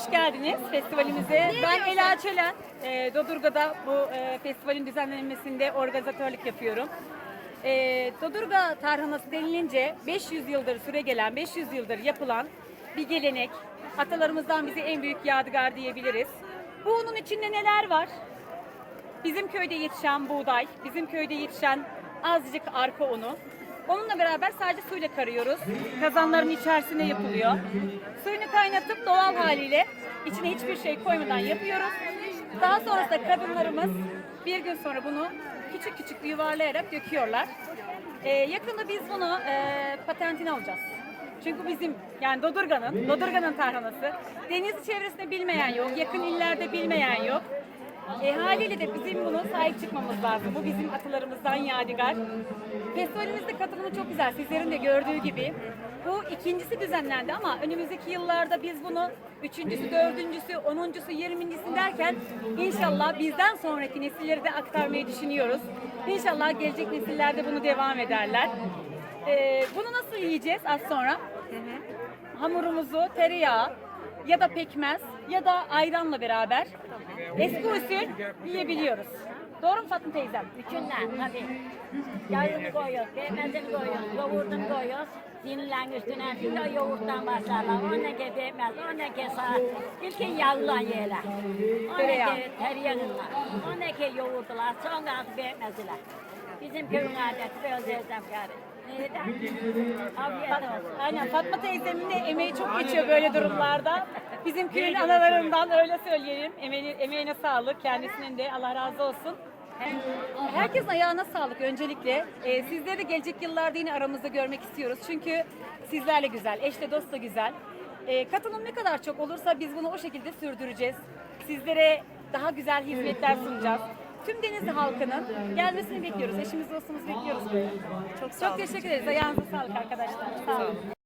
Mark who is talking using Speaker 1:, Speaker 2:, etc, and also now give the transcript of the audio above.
Speaker 1: hoş geldiniz festivalimize. Ben Ela Çelen, e, Dodurga'da bu e, festivalin düzenlenmesinde organizatörlük yapıyorum. E, Dodurga tarhanası denilince 500 yıldır süre gelen, 500 yıldır yapılan bir gelenek. Atalarımızdan bize en büyük yadigar diyebiliriz. Bu unun içinde neler var? Bizim köyde yetişen buğday, bizim köyde yetişen azıcık arpa unu. Onunla beraber sadece suyla karıyoruz. Kazanların içerisine yapılıyor. Suyunu kaynatıp doğal haliyle içine hiçbir şey koymadan yapıyoruz. Daha sonrasında kadınlarımız bir gün sonra bunu küçük küçük yuvarlayarak döküyorlar. Ee, yakında biz bunu e, patentini alacağız. Çünkü bizim yani Dodurga'nın, Dodurga'nın tarhanası. Deniz çevresinde bilmeyen yok, yakın illerde bilmeyen yok. E, haliyle de bizim buna sahip çıkmamız lazım. Bu bizim atalarımızdan yadigar. Festivalimizde katılımı çok güzel. Sizlerin de gördüğü gibi. Bu ikincisi düzenlendi ama önümüzdeki yıllarda biz bunu üçüncüsü, dördüncüsü, onuncusu, yirmincisi derken inşallah bizden sonraki nesillere de aktarmayı düşünüyoruz. İnşallah gelecek nesiller de bunu devam ederler. E, bunu nasıl yiyeceğiz az sonra? hamurumuzu tereyağı ya da pekmez ya da ayranla beraber eski usul yiyebiliyoruz. Doğru mu Fatma teyzem?
Speaker 2: Üçünden tabii. Yağını koyuyoruz, pekmezini koyuyoruz, yoğurdunu koyuyoruz. Dinlen üstüne de yoğurttan başlarlar. Ondaki pekmez, ondaki sağ. İlkin yağla yerler.
Speaker 1: Tereyağı.
Speaker 2: Ondaki tereyağıyla. Ondaki yoğurtlar, sonra altı pekmeziler. Bizim köyün adeti böyle teyzem gari. Afiyet.
Speaker 1: Aynen Fatma teyzemin de emeği çok geçiyor böyle durumlarda. Bizim köyün analarından öyle söyleyelim. Emeğine, emeğine sağlık. Kendisinin de Allah razı olsun. Herkesin ayağına sağlık öncelikle. Ee, sizleri de gelecek yıllarda yine aramızda görmek istiyoruz. Çünkü sizlerle güzel, eşle dostla güzel. Ee, katılım ne kadar çok olursa biz bunu o şekilde sürdüreceğiz. Sizlere daha güzel hizmetler sunacağız. Tüm Denizli halkının gelmesini bekliyoruz. Eşimiz dostumuz bekliyoruz. Çok, çok teşekkür ederiz. Ayağınıza sağlık arkadaşlar. Sağ olun.